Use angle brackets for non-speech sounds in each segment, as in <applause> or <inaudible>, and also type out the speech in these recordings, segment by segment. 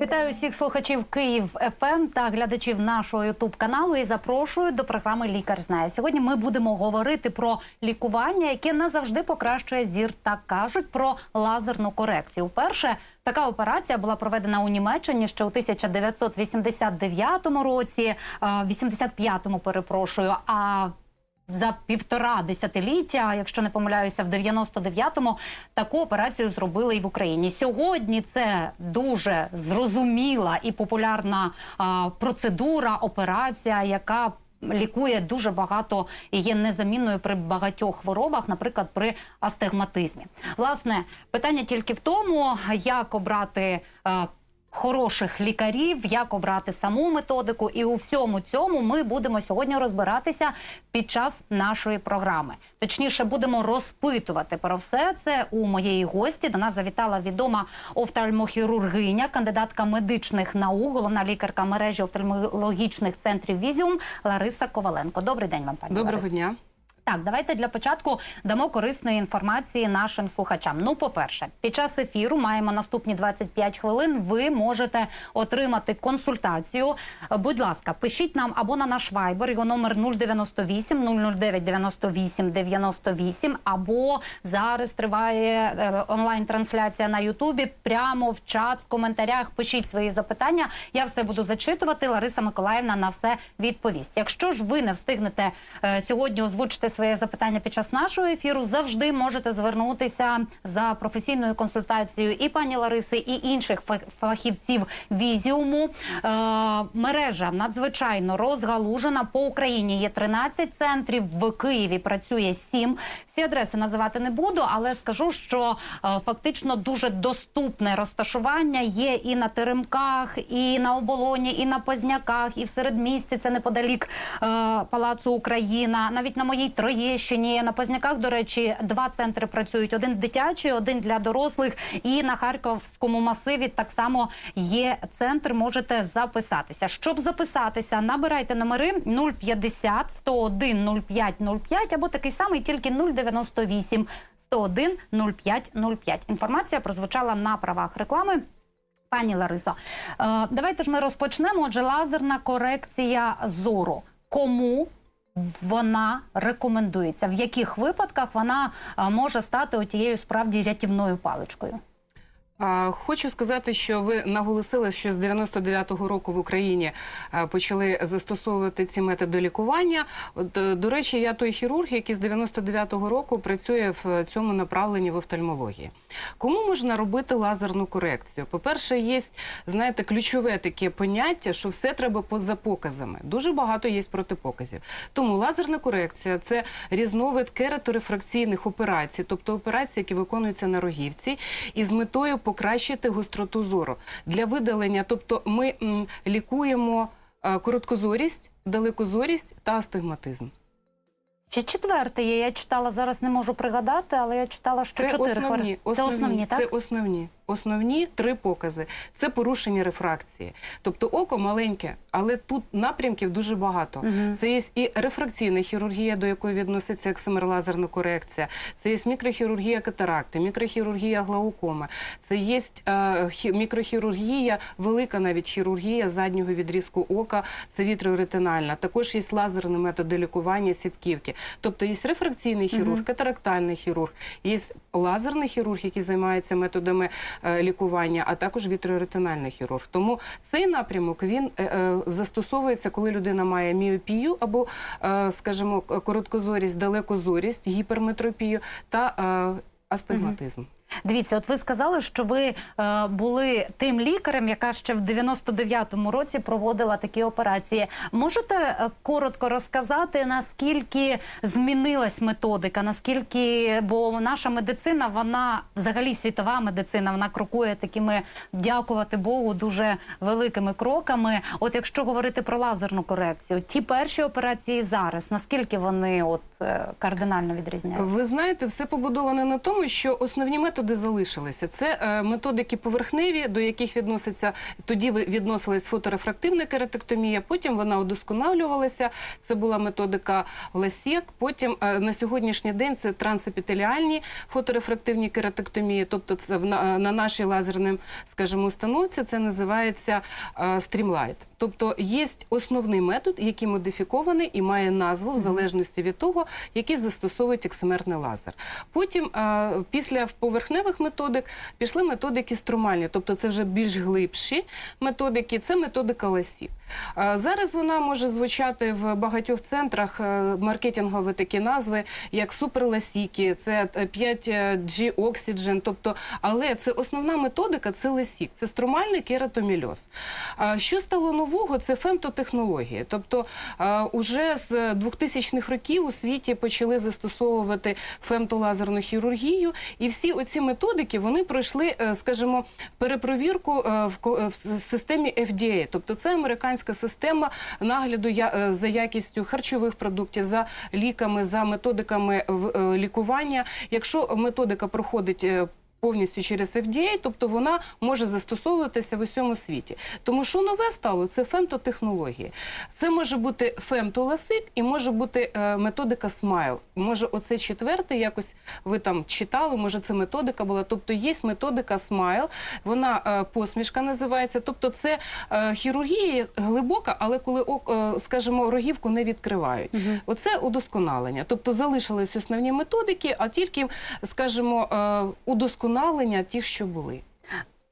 Вітаю всіх слухачів Київ ФМ та глядачів нашого Ютуб каналу і запрошую до програми Лікар знає. Сьогодні ми будемо говорити про лікування, яке не завжди покращує зір. Так кажуть про лазерну корекцію. Вперше така операція була проведена у Німеччині ще у 1989 році, е, 85-му, перепрошую. А за півтора десятиліття, якщо не помиляюся, в 99-му таку операцію зробили і в Україні. Сьогодні це дуже зрозуміла і популярна а, процедура, операція, яка лікує дуже багато і є незамінною при багатьох хворобах, наприклад, при астигматизмі. Власне, питання тільки в тому, як обрати. а, хороших лікарів, як обрати саму методику, і у всьому цьому ми будемо сьогодні розбиратися під час нашої програми. Точніше, будемо розпитувати про все це у моєї гості. До нас завітала відома офтальмохірургиня, кандидатка медичних наук, головна лікарка мережі офтальмологічних центрів Візіум Лариса Коваленко. Добрий день вам, пані Доброго Ларисо. дня. Так, давайте для початку дамо корисної інформації нашим слухачам. Ну, по-перше, під час ефіру маємо наступні 25 хвилин. Ви можете отримати консультацію. Будь ласка, пишіть нам або на наш вайбер, його номер 098 009 98 98, або зараз триває е, онлайн-трансляція на Ютубі. Прямо в чат, в коментарях пишіть свої запитання. Я все буду зачитувати. Лариса Миколаївна на все відповість. Якщо ж ви не встигнете е, сьогодні озвучити своє запитання під час нашого ефіру, завжди можете звернутися за професійною консультацією і пані Лариси, і інших фах- фахівців візіуму. Е, мережа надзвичайно розгалужена. По Україні є 13 центрів. В Києві працює 7. Всі адреси називати не буду, але скажу, що е, фактично дуже доступне розташування є і на Теремках, і на оболоні, і на Позняках, і в середмісті. Це неподалік е, Палацу Україна. Навіть на моїй Троєщині, на Позняках, до речі, два центри працюють: один дитячий, один для дорослих. І на Харківському масиві так само є центр. Можете записатися. Щоб записатися, набирайте номери 050 101 05 05 або такий самий, тільки 098 101 05 05. Інформація прозвучала на правах реклами. Пані Ларисо, е, давайте ж ми розпочнемо. Отже, лазерна корекція зору. Кому вона рекомендується? В яких випадках вона е, може стати отією справді рятівною паличкою? Хочу сказати, що ви наголосили, що з 99-го року в Україні почали застосовувати ці методи лікування. От, е, до речі, я той хірург, який з 99-го року працює в цьому направленні в офтальмології. Кому можна робити лазерну корекцію? По-перше, є, знаєте, ключове таке поняття, що все треба поза показами. Дуже багато є протипоказів. Тому лазерна корекція це різновид кераторефракційних операцій, тобто операції, які виконуються на рогівці, і з метою покращити гостроту зору для видалення. Тобто, ми м, лікуємо е, короткозорість, далекозорість та астигматизм. Чи четвертий є? Я читала зараз, не можу пригадати, але я читала, що Це чотири основні, хвори- Це основні, так? це основні, основні три покази. Це порушення рефракції. Тобто око маленьке, але тут напрямків дуже багато. Мгм. Це є і рефракційна хірургія, до якої відноситься ексимерлазерна корекція. Це є мікрохірургія катаракти, мікрохірургія глаукоми. Це є е, мікрохірургія, велика навіть хірургія заднього відрізку ока, це вітреоретинальна. Також є лазерні методи лікування сітківки. Тобто є рефракційний хірург, Мгм. катарактальний хірург, є лазерний хірург, який займається методами лікування, а також вітроретинальний хірург. Тому цей напрямок він е, е, застосовується, коли людина має міопію або, е, скажімо, короткозорість, далекозорість, гіперметропію та е, астигматизм. Дивіться, от ви сказали, що ви е, були тим лікарем, яка ще в 99-му році проводила такі операції. Можете е, коротко розказати, наскільки змінилась методика? Наскільки, бо наша медицина, вона взагалі світова медицина, вона крокує такими, дякувати Богу, дуже великими кроками. От якщо говорити про лазерну корекцію, ті перші операції зараз, наскільки вони от е, кардинально відрізняються? Ви знаєте, все побудоване на тому, що основні методи методи залишилися. Це е, методики поверхневі, до яких відноситься тоді відносилась фоторефрактивна кератектомія, потім вона удосконалювалася. Це була методика Ласєк. Потім е, на сьогоднішній день це трансепітеліальні фоторефрактивні кератектомії, тобто це на, на нашій лазерній, скажімо, установці це називається е, стрімлайт. Тобто є основний метод, який модифікований і має назву в залежності від того, який застосовують ексимерний лазер. Потім, е, після поверхневих методик, пішли методики струмальні, тобто це вже більш глибші методики. Це методика ласів. Е, Зараз вона може звучати в багатьох центрах е, маркетингові такі назви, як суперласіки, це 5G Oxygen, тобто, але це основна методика, це ласік, це струмальний кератомільоз. Що стало нового? Це фемтотехнології. Тобто, е, уже з 2000-х років у світі почали застосовувати фемтолазерну хірургію, і всі оці методики вони пройшли, е, скажімо, перепровірку е, в ко- в системі FDA. Тобто, це американська система нагляду е, за якістю харчових продуктів, за ліками, за методиками е, лікування. Якщо методика проходить. Повністю через FDA, тобто вона може застосовуватися в усьому світі. Тому що нове стало це фемтотехнології. Це може бути фемтоласик і може бути е, методика смайл. Може, оце четверте, якось ви там читали, може це методика була. Тобто є методика смайл, вона е, посмішка називається. Тобто, це е, хірургія глибока, але коли е, скажімо, рогівку не відкривають. Оце удосконалення. Тобто залишились основні методики, а тільки, скажімо, е, удосконалення тих, що були.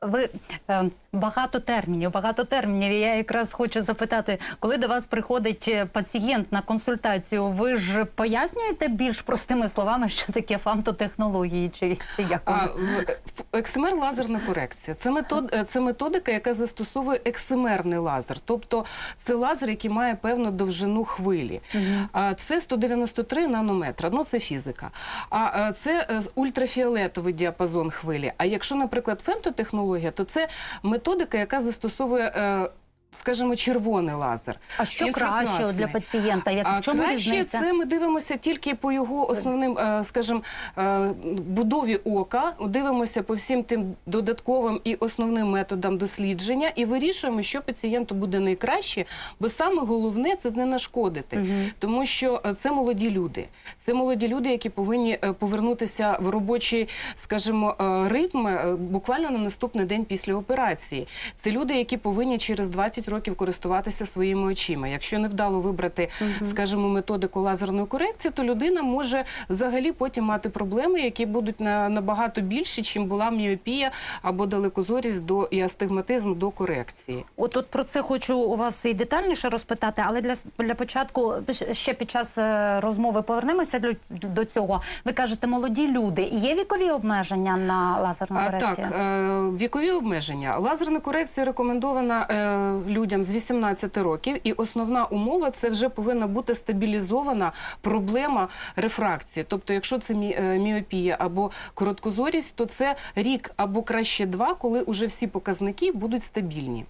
Ви е, багато термінів, багато термінів. І я якраз хочу запитати, коли до вас приходить е, пацієнт на консультацію, ви ж пояснюєте більш простими словами, що таке фамтотехнології, чи, чи як? а, ексимер лазерна корекція. Це метод, е, це методика, яка застосовує ексимерний лазер, тобто це лазер, який має певну довжину хвилі. А, це 193 нанометра. Ну це фізика. А е, це ультрафіолетовий діапазон хвилі. А якщо, наприклад, фемтотехнологія, то це методика, яка застосовує. Скажімо, червоний лазер. А що краще для пацієнта? Як в чому краще різниця? це ми дивимося тільки по його основним, е, скажімо, е, будові ока. Дивимося по всім тим додатковим і основним методам дослідження і вирішуємо, що пацієнту буде найкраще, бо саме головне це не нашкодити, тому що е, це молоді люди. Це молоді люди, які повинні повернутися в робочий, скажімо, ритм е, буквально на наступний день після операції. Це люди, які повинні через 20 років користуватися своїми очима. Якщо не вдало вибрати, скажімо, методику лазерної корекції, то людина може взагалі потім мати проблеми, які будуть на набагато більші, чим була міопія або далекозорість до і астигматизм до корекції. От, от про це хочу у вас і детальніше розпитати, але для, для початку ще під час е, розмови повернемося до, до цього. Ви кажете, молоді люди. Є вікові обмеження на лазерну А, корекцію? так, е, вікові обмеження. Лазерна корекція рекомендована е, людям з 18 років, і основна умова це вже повинна бути стабілізована проблема рефракції. Тобто, якщо це е, міопія або короткозорість, то це рік або краще два, коли вже всі показники будуть стабільні.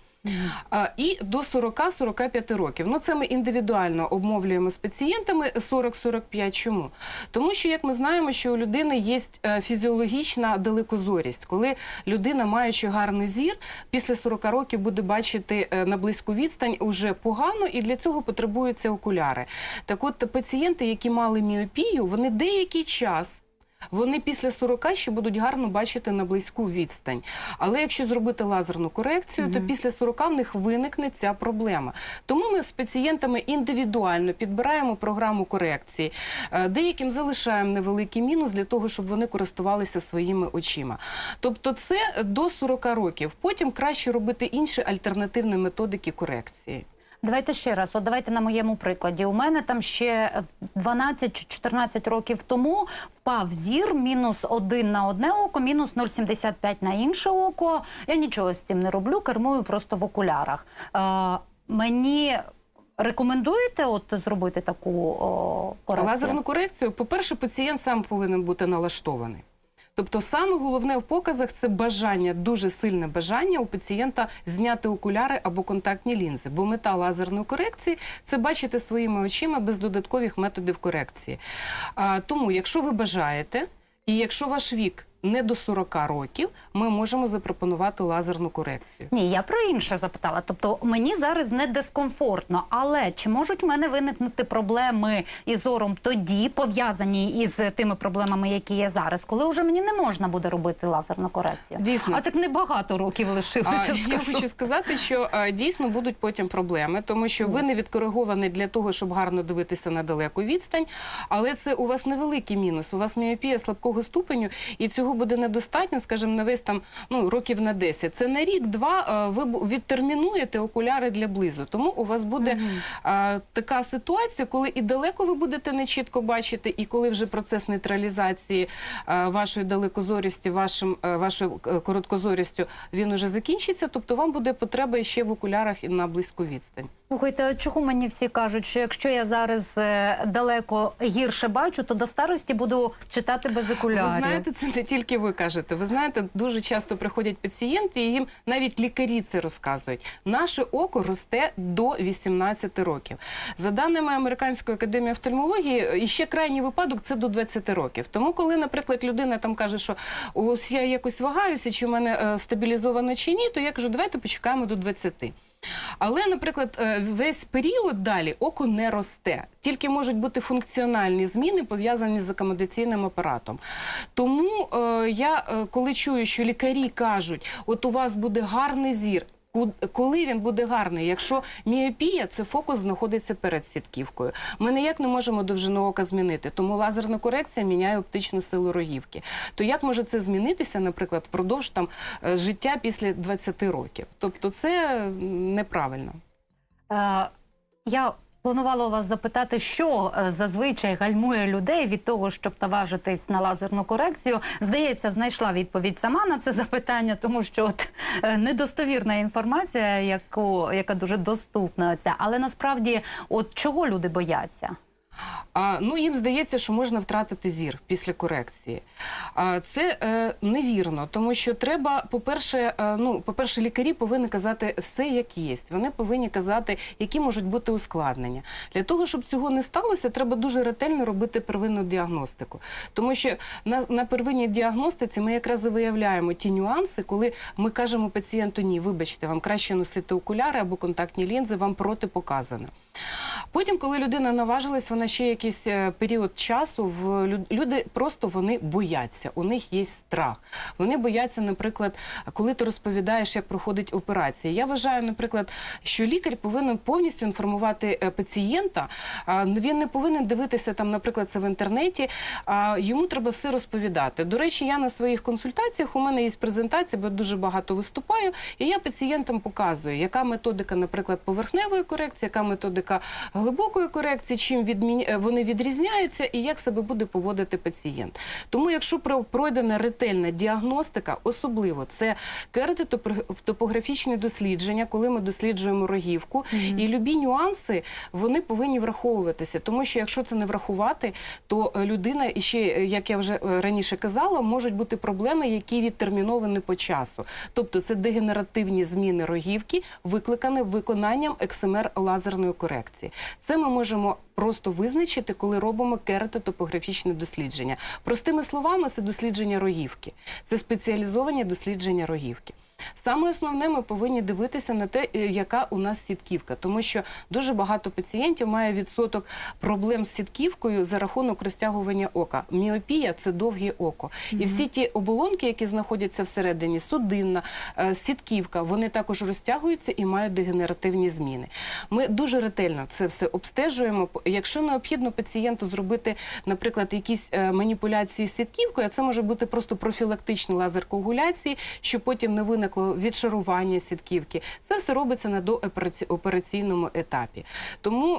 І до 40-45 років. Ну це ми індивідуально обмовлюємо з пацієнтами 40-45. Чому? Тому що, як ми знаємо, що у людини є е, фізіологічна далекозорість, коли людина, маючи гарний зір, після 40 років буде бачити е, на близьку відстань уже погано, і для цього потребуються окуляри. Так от пацієнти, які мали міопію, вони деякий час. Вони після 40 ще будуть гарно бачити на близьку відстань. Але якщо зробити лазерну корекцію, то після 40 в них виникне ця проблема. Тому ми з пацієнтами індивідуально підбираємо програму корекції. Е, Деяким залишаємо невеликий мінус для того, щоб вони користувалися своїми очима. Тобто, це до 40 років. Потім краще робити інші альтернативні методики корекції. Давайте ще раз. От давайте на моєму прикладі. У мене там ще е, 12 чи 14 років тому впав зір мінус один на одне око, мінус 0,75 на інше око. Я нічого з цим не роблю, кермую просто в окулярах. Е, мені рекомендуєте от зробити таку о, корекцію? Лазерну корекцію, по-перше, пацієнт сам повинен бути налаштований. Тобто, саме головне в показах це бажання, дуже сильне бажання у пацієнта зняти окуляри або контактні лінзи. Бо мета лазерної корекції це бачити своїми очима без додаткових методів корекції. А, тому, якщо ви бажаєте, і якщо ваш вік не до 40 років ми можемо запропонувати лазерну корекцію. Ні, я про інше запитала. Тобто мені зараз не дискомфортно, але чи можуть в мене виникнути проблеми із зором тоді, пов'язані із тими проблемами, які є зараз, коли вже мені не можна буде робити лазерну корекцію? Дійсно. А так небагато років А, лишилося. я хочу сказати, що а, дійсно будуть потім проблеми, тому що ви не відкориговані для того, щоб гарно дивитися на далеку відстань. Але це у вас невеликий мінус. У вас міопія слабкого ступеню, і цього буде недостатньо, скажімо, на весь там ну років на 10. Це на рік-два ви відтермінуєте окуляри для близу. Тому у вас буде а, така ситуація, коли і далеко ви будете не чітко бачити, і коли вже процес нейтралізації а, вашої далекозорісті, вашим е, вашою е, короткозорістю він уже закінчиться. Тобто вам буде потреба ще в окулярах і на близьку відстань. Слухайте, чого мені всі кажуть, що якщо я зараз е, далеко гірше бачу, то до старості буду читати без окулярів? Ви знаєте, це не тільки ви кажете. Ви знаєте, дуже часто приходять пацієнти, і їм навіть лікарі це розказують. Наше око росте до 18 років. За даними Американської академії офтальмології, ще крайній випадок це до 20 років. Тому, коли, наприклад, людина там каже, що ось я якось вагаюся, чи в мене е, стабілізовано чи ні, то я кажу, давайте почекаємо до 20. Але, наприклад, е, весь період далі око не росте, тільки можуть бути функціональні зміни пов'язані з акомодаційним апаратом. Тому е, я, е, коли чую, що лікарі кажуть, от у вас буде гарний зір. Коли він буде гарний, якщо міопія, це фокус знаходиться перед сітківкою. Ми ніяк не можемо довжину ока змінити, тому лазерна корекція міняє оптичну силу рогівки. То як може це змінитися, наприклад, впродовж там е, життя після 20 років? Тобто це неправильно. Е, я планувала вас запитати, що е, зазвичай гальмує людей від того, щоб наважитись на лазерну корекцію. Здається, знайшла відповідь сама на це <laughs> запитання, тому що от е, недостовірна інформація, яку яка дуже доступна, ця, але насправді, от чого люди бояться? Ну, їм здається, що можна втратити зір після корекції. Це е, невірно, тому що треба, по-перше, е, ну, по-перше, лікарі повинні казати все, як є. Вони повинні казати, які можуть бути ускладнення. Для того, щоб цього не сталося, треба дуже ретельно робити первинну діагностику. Тому що на, на первинній діагностиці ми якраз і виявляємо ті нюанси, коли ми кажемо пацієнту, ні, вибачте, вам краще носити окуляри або контактні лінзи, вам протипоказано. Потім, коли людина наважилась, вона ще якийсь е, період часу в люди просто вони бояться. У них є страх. Вони бояться, наприклад, коли ти розповідаєш, як проходить операція. Я вважаю, наприклад, що лікар повинен повністю інформувати е, пацієнта. Він не повинен дивитися там, наприклад, це в інтернеті. Йому треба все розповідати. До речі, я на своїх консультаціях у мене є презентація, бо дуже багато виступаю, і я пацієнтам показую, яка методика, наприклад, поверхневої корекції, яка методика глибокої корекції, чим відмін... е, вони відрізняються і як себе буде поводити пацієнт. Тому, якщо про- пройдена ретельна діагностика, особливо це кератотопографічні дослідження, коли ми досліджуємо рогівку, і любі нюанси вони повинні враховуватися. Тому що якщо це не врахувати, то е, людина і ще, е, як я вже раніше казала, можуть бути проблеми, які відтерміновані по часу. Тобто це дегенеративні зміни рогівки, викликані виконанням ексемер лазерної корекції. Це ми можемо просто визначити, коли робимо кератотопографічне дослідження. Простими словами, це дослідження рогівки, це спеціалізовані дослідження рогівки. Саме основне, ми повинні дивитися на те, е, яка у нас сітківка, тому що дуже багато пацієнтів має відсоток проблем з сітківкою за рахунок розтягування ока. Міопія це довге око, і всі ті оболонки, які знаходяться всередині, судинна, е, сітківка, вони також розтягуються і мають дегенеративні зміни. Ми дуже ретельно це все обстежуємо. Якщо необхідно пацієнту зробити, наприклад, якісь е, маніпуляції з сітківкою, а це може бути просто профілактичні лазер-коагуляції, щоб потім не виникло відшарування сітківки. Це все робиться на доопераційному етапі. Тому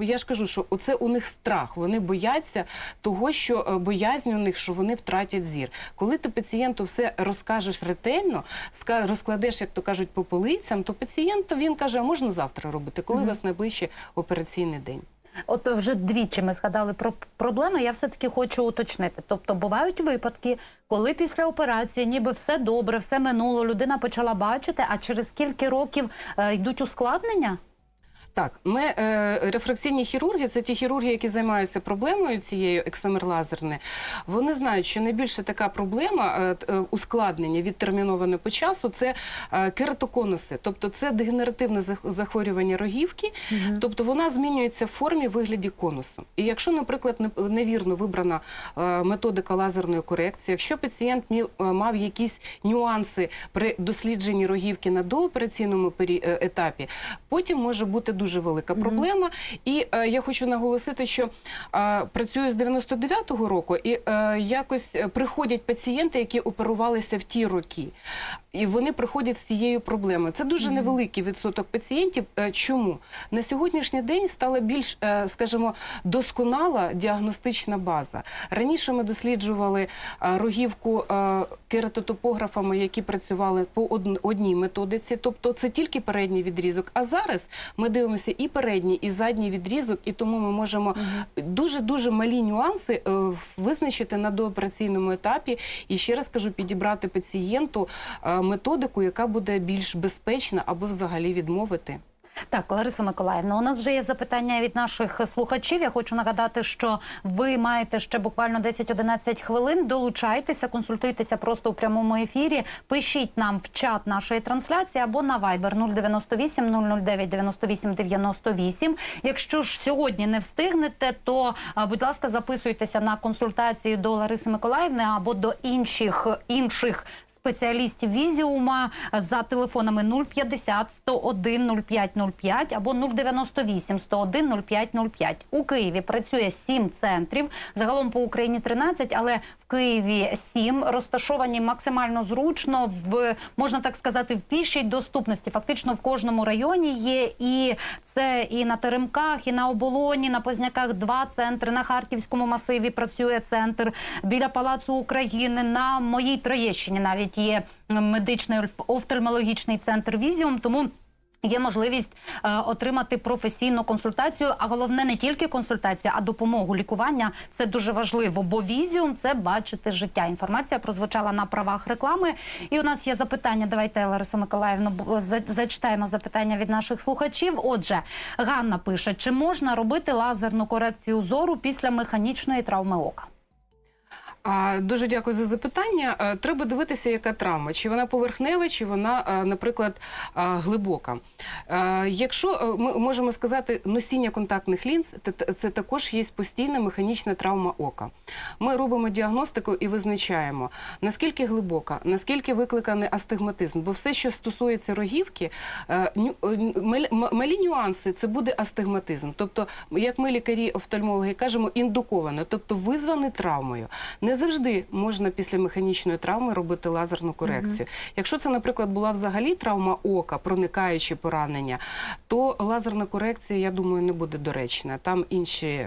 е, я ж кажу, що оце у них страх. Вони бояться того, що е, боязнь у них, що вони втратять зір. Коли ти пацієнту все розкажеш ретельно, розкладеш, як то кажуть, по полицям, то пацієнт він каже, а можна завтра робити, коли у вас найближчий операційний день. От вже двічі ми згадали про проблеми. Я все таки хочу уточнити. Тобто бувають випадки, коли після операції ніби все добре, все минуло, людина почала бачити, а через скільки років е, йдуть ускладнення? Так, ми е, рефракційні хірурги, це ті хірурги, які займаються проблемою цією ексамер лазерне. Вони знають, що найбільше така проблема е, е, ускладнення відтерміноване по часу це е, кератоконуси, тобто це дегенеративне зах- захворювання рогівки, тобто вона змінюється в формі вигляді конусу. І якщо, наприклад, не- невірно вибрана е, методика лазерної корекції, якщо пацієнт е, мав якісь нюанси при дослідженні рогівки на доопераційному е, етапі, потім може бути дуже велика проблема. І е, я хочу наголосити, що е, працюю з 99-го року, і е, якось е, приходять пацієнти, які оперувалися в ті роки. І вони приходять з цією проблемою. Це дуже невеликий відсоток пацієнтів. Е, Чому на сьогоднішній день стала більш, е, скажімо, досконала діагностична база. Раніше ми досліджували е, рогівку кератотопографами, які працювали по од- одній методиці, тобто це тільки передній відрізок. А зараз ми дивимося і передній, і задній відрізок, і тому ми можемо дуже дуже малі нюанси визначити на доопераційному етапі. І ще раз кажу, підібрати пацієнту методику, яка буде більш безпечна, або взагалі відмовити. Так, Лариса Миколаївна, у нас вже є запитання від наших слухачів. Я хочу нагадати, що ви маєте ще буквально 10-11 хвилин. Долучайтеся, консультуйтеся просто у прямому ефірі. Пишіть нам в чат нашої трансляції або на Viber 098 009 98 98. Якщо ж сьогодні не встигнете, то будь ласка, записуйтеся на консультації до Лариси Миколаївни або до інших інших спеціалістів Візіума за телефонами 050 101 0505 або 098 101 0505. У Києві працює 7 центрів, загалом по Україні 13, але Києві 7 розташовані максимально зручно в можна так сказати в пішій доступності. Фактично в кожному районі є і це і на Теремках, і на оболоні, на Позняках два центри. На Харківському масиві працює центр біля Палацу України. На моїй Троєщині навіть є медичний офтальмологічний центр Візіум. Тому Є можливість е, отримати професійну консультацію, а головне не тільки консультацію, а допомогу лікування. Це дуже важливо, бо візіум це бачити життя. Інформація прозвучала на правах реклами. І у нас є запитання. Давайте Ларису Миколаївну за- зачитаємо запитання від наших слухачів. Отже, Ганна пише: чи можна робити лазерну корекцію зору після механічної травми ока? Дуже дякую за запитання. Е, Треба дивитися, яка травма, чи вона поверхнева, чи вона, е, наприклад, е, глибока. Якщо ми можемо сказати, носіння контактних лінз, це також є постійна механічна травма ока. Ми робимо діагностику і визначаємо, наскільки глибока, наскільки викликаний астигматизм. Бо все, що стосується рогівки, малі нюанси це буде астигматизм. Тобто, як ми лікарі офтальмологи кажемо, індуковано, тобто визваний травмою. Не завжди можна після механічної травми робити лазерну корекцію. Якщо це, наприклад, була взагалі травма ока, проникаючи поранення, то лазерна корекція, я думаю, не буде доречна. Там інші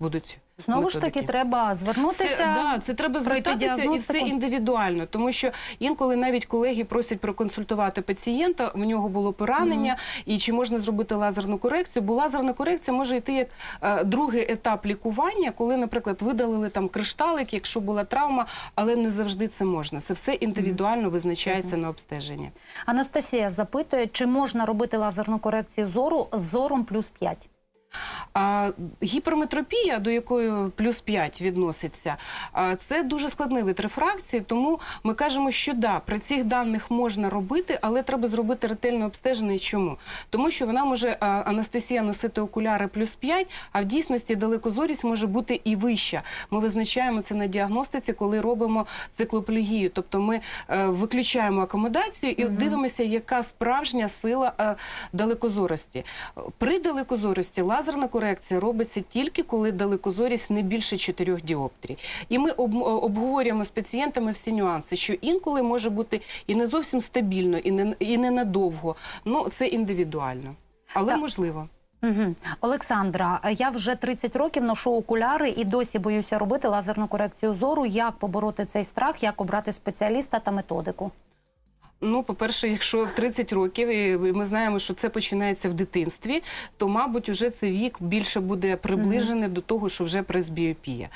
будуть. Знову ж таки, треба звернутися. Це, да, це треба звертатися і все індивідуально, тому що інколи навіть колеги просять проконсультувати пацієнта, в нього було поранення, і чи можна зробити лазерну корекцію. Бо лазерна корекція може йти як е, другий етап лікування, коли, наприклад, видалили там кришталик, якщо була травма, але не завжди це можна. Це все індивідуально визначається на обстеження. Анастасія запитує, чи можна робити лазерну корекцію зору з зором плюс 5? А гіперметропія, до якої плюс 5 відноситься, це дуже складний вид рефракції, тому ми кажемо, що да, при цих даних можна робити, але треба зробити ретельне обстеження. Чому? Тому що вона може а, Анастасія носити окуляри плюс 5, а в дійсності далекозорість може бути і вища. Ми визначаємо це на діагностиці, коли робимо циклоплегію. Тобто ми е, виключаємо акомодацію і дивимося, яка справжня сила е, далекозорості. При далекозорості лазерна корекція робиться тільки коли далекозорість не більше 4 діоптрій. І ми об, обговорюємо з пацієнтами всі нюанси, що інколи може бути і не зовсім стабільно, і не, і не надовго. Ну, це індивідуально. Але Так. можливо. Угу. Олександра, я вже 30 років ношу окуляри і досі боюся робити лазерну корекцію зору. Як побороти цей страх, як обрати спеціаліста та методику? Ну, по-перше, якщо 30 років, і ми знаємо, що це починається в дитинстві, то, мабуть, уже цей вік більше буде приближений до того, що вже пресбіопія.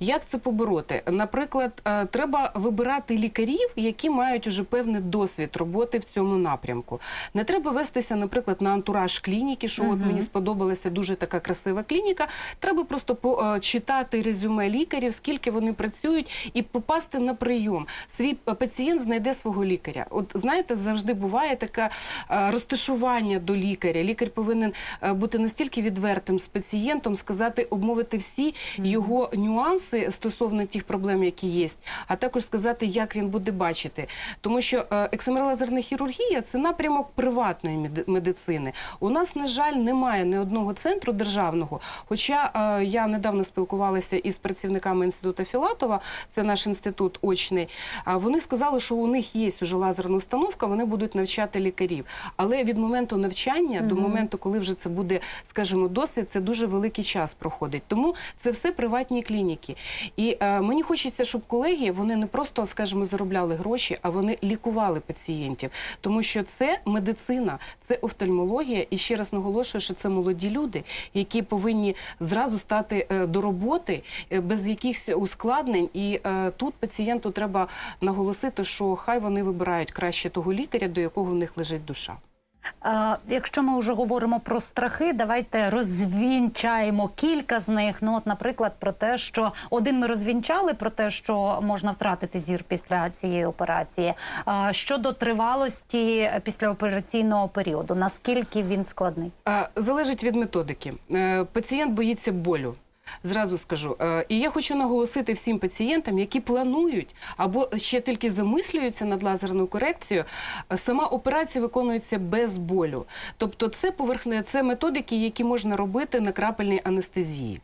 Як це побороти? Наприклад, е, треба вибирати лікарів, які мають уже певний досвід роботи в цьому напрямку. Не треба вестися, наприклад, на антураж клініки, що от мені сподобалася дуже така красива клініка. Треба просто почитати резюме лікарів, скільки вони працюють, і попасти на прийом. Свій е, пацієнт знайде свого лікаря. От знаєте, завжди буває таке е, розташування до лікаря. Лікар повинен е, бути настільки відвертим з пацієнтом, сказати, обмовити всі його нюанси стосовно тих проблем, які є, а також сказати, як він буде бачити. Тому що е, хірургія це напрямок приватної медицини. У нас, на жаль, немає ні одного центру державного. Хоча я недавно спілкувалася із працівниками інституту Філатова, це наш інститут очний. Вони сказали, що у них є уже лазерна установка, вони будуть навчати лікарів. Але від моменту навчання до моменту, коли вже це буде, скажімо, досвід, це дуже великий час проходить. Тому це все приватні клініки. І е, мені хочеться, щоб колеги вони не просто, скажімо, заробляли гроші, а вони лікували пацієнтів, тому що це медицина, це офтальмологія. І ще раз наголошую, що це молоді люди, які повинні зразу стати е, до роботи е, без якихось ускладнень. І е, тут пацієнту треба наголосити, що хай вони вибирають краще того лікаря, до якого в них лежить душа. Якщо ми вже говоримо про страхи, давайте розвінчаємо кілька з них. Ну, от, наприклад, про те, що один ми розвінчали про те, що можна втратити зір після цієї операції. Щодо тривалості післяопераційного періоду, наскільки він складний? Залежить від методики. Е, Пацієнт боїться болю. Зразу скажу. Е, І я хочу наголосити всім пацієнтам, які планують або ще тільки замислюються над лазерною корекцією. е, Сама операція виконується без болю. Тобто, це поверхне, це методики, які можна робити на крапельній анестезії.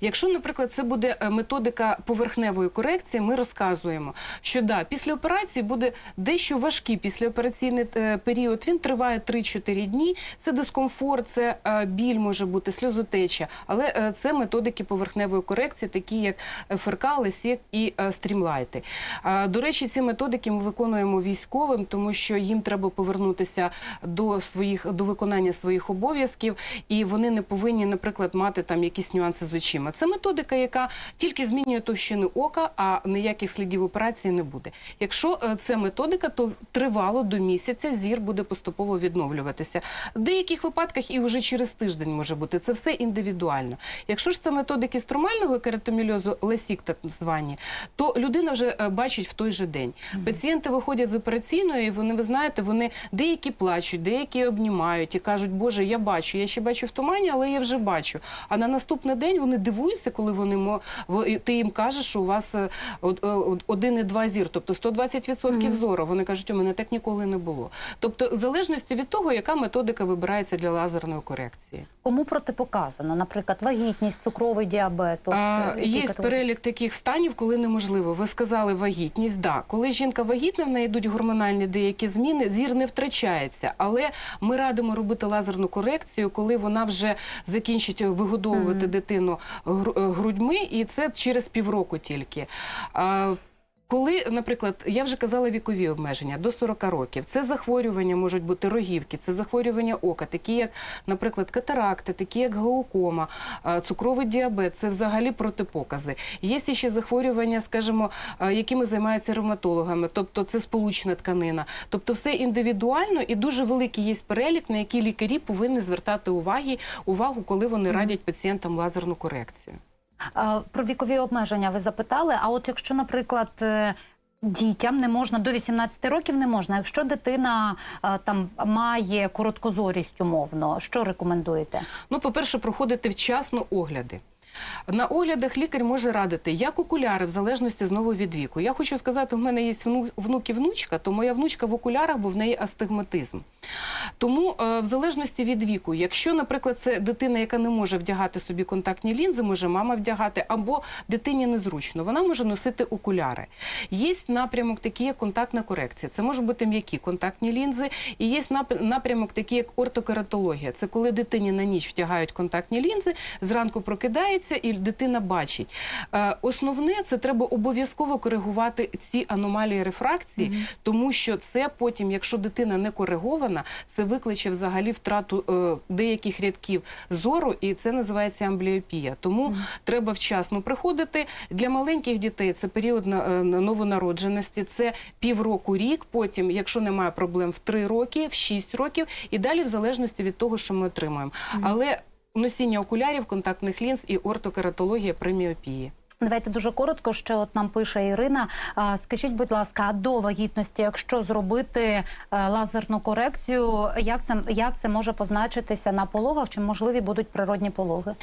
Якщо, наприклад, це буде е, методика поверхневої корекції, ми розказуємо, що да, після операції буде дещо важкий післяопераційний е, період. Він триває 3-4 дні. Це дискомфорт, це е, біль може бути, сльозотеча. Але це методики поверхневої корекції, такі як ФРК, Лесік і стрімлайти. До речі, ці методики ми виконуємо військовим, тому що їм треба повернутися до своїх до виконання своїх обов'язків, і вони не повинні, наприклад, мати там якісь нюанси з очима. Це методика, яка тільки змінює товщину ока, а ніяких слідів операції не буде. Якщо е, це методика, то тривало до місяця зір буде поступово відновлюватися. В деяких випадках і вже через тиждень може бути. Це все індивідуально. Якщо ж це методики струмального кератомільозу, лесік так звані, то людина вже е, бачить в той же день. Пацієнти виходять з операційної, і вони, ви знаєте, вони деякі плачуть, деякі обнімають і кажуть, Боже, я бачу, я ще бачу в тумані, але я вже бачу. А на наступний день вони дивуються, коли вони мо- ти їм кажеш, що у вас е, е, один і два зір, тобто 120% зору. Вони кажуть, у мене так ніколи не було. Тобто, в залежності від того, яка методика вибирається для лазерної корекції. Кому протипоказано? Наприклад, вагітність, цукровий діабет. А, е, є категорії? перелік таких станів, коли неможливо. Ви сказали вагітність. Да, коли жінка вагітна, в неї йдуть гормональні деякі зміни, зір не втрачається. Але ми радимо робити лазерну корекцію, коли вона вже закінчить вигодовувати Мгм. дитину гру- е, грудьми, і це через півроку тільки. Коли, наприклад, я вже казала вікові обмеження до 40 років, це захворювання можуть бути рогівки, це захворювання ока, такі як, наприклад, катаракти, такі як глаукома, цукровий діабет, це взагалі протипокази. Є ще захворювання, скажімо, якими займаються ревматологами, тобто це сполучна тканина. Тобто все індивідуально і дуже великий є перелік, на який лікарі повинні звертати уваги, увагу, коли вони радять пацієнтам лазерну корекцію. Про вікові обмеження ви запитали. А от якщо, наприклад, е, дітям не можна до 18 років не можна. Якщо дитина е, там має короткозорість умовно, що рекомендуєте? Ну, по-перше, проходити вчасно огляди. На оглядах лікар може радити як окуляри, в залежності знову від віку. Я хочу сказати, у мене є внук і внучка, то моя внучка в окулярах, бо в неї астигматизм. Тому, е, в залежності від віку, якщо, наприклад, це дитина, яка не може вдягати собі контактні лінзи, може мама вдягати, або дитині незручно, вона може носити окуляри. Є напрямок такий, як контактна корекція. Це можуть бути м'які контактні лінзи, і є напрямок такий, як ортокератологія. Це коли дитині на ніч вдягають контактні лінзи, зранку прокидається і дитина бачить. Е, Основне це треба обов'язково коригувати ці аномалії рефракції, тому що це потім, якщо дитина не коригована, це викличе взагалі втрату е, деяких рядків зору, і це називається амбліопія. Тому треба вчасно приходити. Для маленьких дітей це період на- е, новонародженості, це півроку, рік. Потім, якщо немає проблем, в 3 роки, в 6 років, і далі в залежності від того, що ми отримуємо. Але носіння окулярів, контактних лінз і ортокератологія при міопії. Давайте дуже коротко. Ще от нам пише Ірина. Скажіть, будь ласка, а до вагітності, якщо зробити е, лазерну корекцію, як це як це може позначитися на пологах? Чи можливі будуть природні пологи?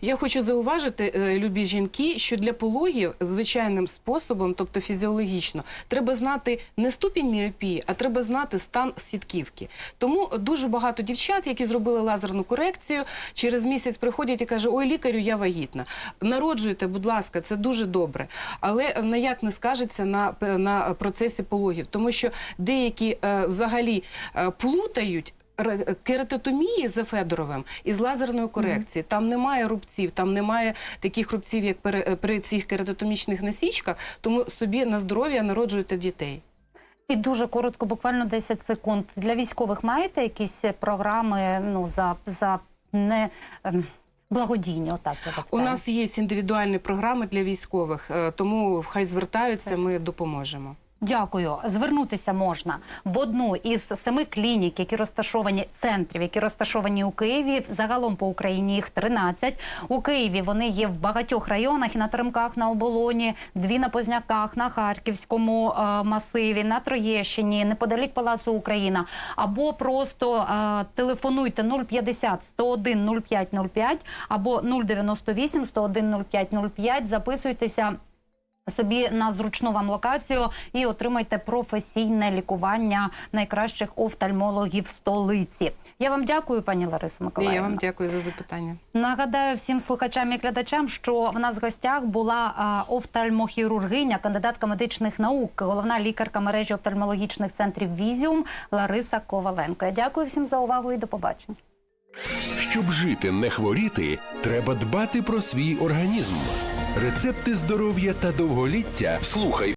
Я хочу зауважити, е, любі жінки, що для пологів звичайним способом, тобто фізіологічно, треба знати не ступінь міопії, а треба знати стан сітківки. Тому дуже багато дівчат, які зробили лазерну корекцію, через місяць приходять і кажуть, ой, лікарю, я вагітна. Народжуйте, будь ласка, це дуже добре. Але ніяк не скажеться на, на процесі пологів, тому що деякі е, взагалі е, плутають. Кератотомії за Федоровим із лазерною корекцією. Там немає рубців, там немає таких рубців, як при, при цих кератотомічних насічках. Тому собі на здоров'я народжуйте дітей. І дуже коротко, буквально 10 секунд. Для військових маєте якісь програми ну за за не ем, благодійні? Отак я У нас є індивідуальні програми для військових, е, тому хай звертаються, ми допоможемо. Дякую. Звернутися можна в одну із семи клінік, які розташовані центрів, які розташовані у Києві. Загалом по Україні їх 13. У Києві вони є в багатьох районах і на Теремках, на оболоні, дві на Позняках, на Харківському е, масиві, на Троєщині, неподалік Палацу Україна. Або просто е, телефонуйте 050 101 0505 або 098 101 0505. Записуйтеся собі на зручну вам локацію і отримайте професійне лікування найкращих офтальмологів столиці. Я вам дякую, пані Ларисо Миколаївна. я вам дякую за запитання. Нагадаю всім слухачам і глядачам, що в нас в гостях була а, офтальмохірургиня, кандидатка медичних наук, головна лікарка мережі офтальмологічних центрів Візіум Лариса Коваленко. Я дякую всім за увагу і до побачення. Щоб жити, не хворіти, треба дбати про свій організм. Рецепти здоров'я та довголіття. Слухай